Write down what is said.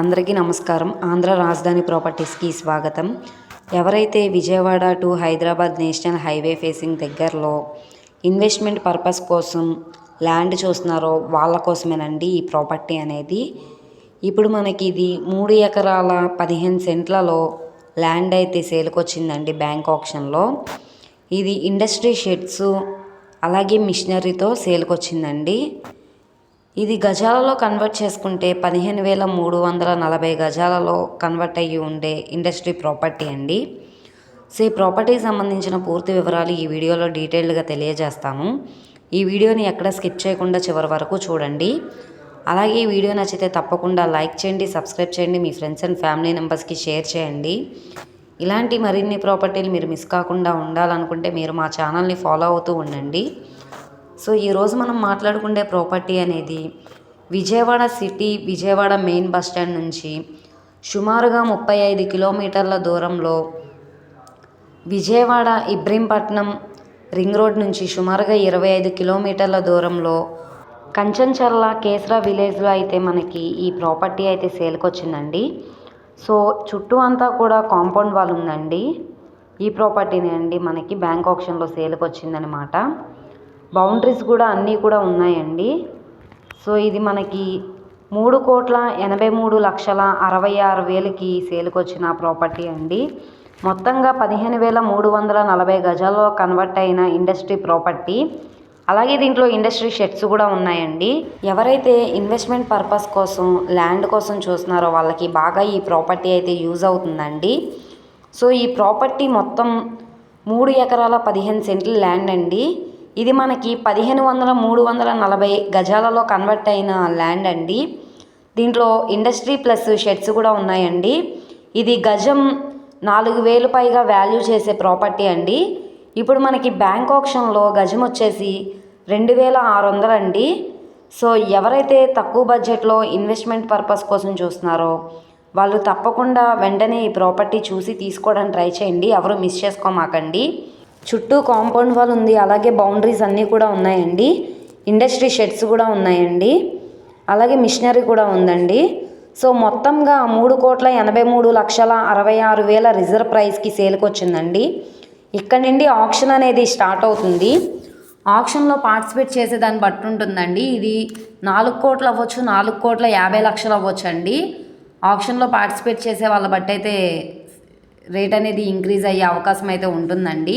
అందరికీ నమస్కారం. ఆంధ్ర రాజధాని ప్రాపర్టీస్కి స్వాగతం. ఎవరైతే Vijayawada to Hyderabad national highway facing దగ్గరలో ఇన్వెస్ట్మెంట్ పర్పస్ కోసం ల్యాండ్ చూస్తున్నారో వాళ్ళ కోసమేనండి ఈ ప్రాపర్టీ అనేది. ఇప్పుడు మనకి ఇది మూడు ఎకరాల పదిహేను సెంట్లలో ల్యాండ్ అయితే సేల్కి వచ్చిందండి బ్యాంక్ ఆప్షన్లో. ఇది ఇండస్ట్రీ షెడ్స్ అలాగే మిషనరీతో సేల్కి వచ్చిందండి. ఇది గజాలలో కన్వర్ట్ చేసుకుంటే పదిహేను వేల మూడు వందల నలభై గజాలలో కన్వర్ట్ అయ్యి ఉండే ఇండస్ట్రీ ప్రాపర్టీ అండి. సో ఈ ప్రాపర్టీకి సంబంధించిన పూర్తి వివరాలు ఈ వీడియోలో డీటెయిల్డ్గా తెలియజేస్తాము ఈ వీడియోని ఎక్కడ స్కిప్ చేయకుండా చివరి వరకు చూడండి. అలాగే ఈ వీడియో నచ్చితే తప్పకుండా లైక్ చేయండి సబ్స్క్రైబ్ చేయండి మీ ఫ్రెండ్స్ అండ్ ఫ్యామిలీ మెంబర్స్కి షేర్ చేయండి. ఇలాంటి మరిన్ని ప్రాపర్టీలు మీరు మిస్ కాకుండా ఉండాలనుకుంటే మీరు మా ఛానల్ని ఫాలో అవుతూ ఉండండి. సో ఈరోజు మనం మాట్లాడుకునే ప్రాపర్టీ అనేది Vijayawada city Vijayawada main bus stand నుంచి సుమారుగా ముప్పై ఐదు కిలోమీటర్ల దూరంలో విజయవాడ ఇబ్రహీంపట్నం రింగ్ రోడ్ నుంచి సుమారుగా ఇరవై ఐదు కిలోమీటర్ల దూరంలో కంచన్చర్ల కేసరా విలేజ్లో అయితే మనకి ఈ ప్రాపర్టీ అయితే సేల్కి వచ్చిందండి సో చుట్టూ అంతా కూడా కాంపౌండ్ వాల్ ఉందండి. ఈ ప్రాపర్టీని అండి మనకి బ్యాంక్ ఆప్షన్లో సేల్కి వచ్చిందనమాట బౌండరీస్ కూడా అన్నీ కూడా ఉన్నాయండి. సో ఇది మనకి మూడు కోట్ల ఎనభై మూడు లక్షల అరవై ఆరు వేలకి సేల్కి వచ్చిన ప్రాపర్టీ అండి. మొత్తంగా పదిహేను వేల మూడు వందల నలభై గజాల్లో కన్వర్ట్ అయిన ఇండస్ట్రీ ప్రాపర్టీ. అలాగే దీంట్లో ఇండస్ట్రీ షెడ్స్ కూడా ఉన్నాయండి. ఎవరైతే ఇన్వెస్ట్మెంట్ పర్పస్ కోసం ల్యాండ్ కోసం చూస్తున్నారో వాళ్ళకి బాగా ఈ ప్రాపర్టీ అయితే యూజ్ అవుతుందండి. సో ఈ ప్రాపర్టీ మొత్తం మూడు ఎకరాల పదిహేను సెంట్లు ల్యాండ్ అండి. ఇది మనకి పదిహేను వందల మూడు వందల నలభై గజాలలో కన్వర్ట్ అయిన ల్యాండ్ అండి. దీంట్లో ఇండస్ట్రీ ప్లస్ షెడ్స్ కూడా ఉన్నాయండి. ఇది గజం నాలుగు వేలు పైగా వాల్యూ చేసే ప్రాపర్టీ అండి. ఇప్పుడు మనకి బ్యాంక్ ఆప్షన్లో గజం వచ్చేసి రెండు వేల ఆరు వందలు అండి. సో ఎవరైతే తక్కువ బడ్జెట్లో ఇన్వెస్ట్మెంట్ పర్పస్ కోసం చూస్తున్నారో వాళ్ళు తప్పకుండా వెంటనే ఈ ప్రాపర్టీ చూసి తీసుకోవడానికి ట్రై చేయండి. ఎవరు మిస్ చేసుకోమాకండి. చుట్టూ కాంపౌండ్ వాల్ ఉంది అలాగే బౌండరీస్ అన్నీ కూడా ఉన్నాయండి. ఇండస్ట్రీ షెడ్స్ కూడా ఉన్నాయండి. అలాగే మిషనరీ కూడా ఉందండి. సో మొత్తంగా మూడు కోట్ల ఎనభై మూడు లక్షల అరవై ఆరు వేల రిజర్వ్ ప్రైస్కి సేల్కి వచ్చిందండి ఇక్కడ నుండి ఆప్షన్ అనేది స్టార్ట్ అవుతుంది. ఆప్షన్లో పార్టిసిపేట్ చేసే దాన్ని బట్టి ఉంటుందండి. ఇది నాలుగు కోట్లు అవ్వచ్చు నాలుగు కోట్ల యాభై లక్షలు అవ్వచ్చు అండి ఆప్షన్లో పార్టిసిపేట్ చేసే వాళ్ళ బట్టి అయితే రేట్ అనేది ఇంక్రీజ్ అయ్యే అవకాశం అయితే ఉంటుందండి.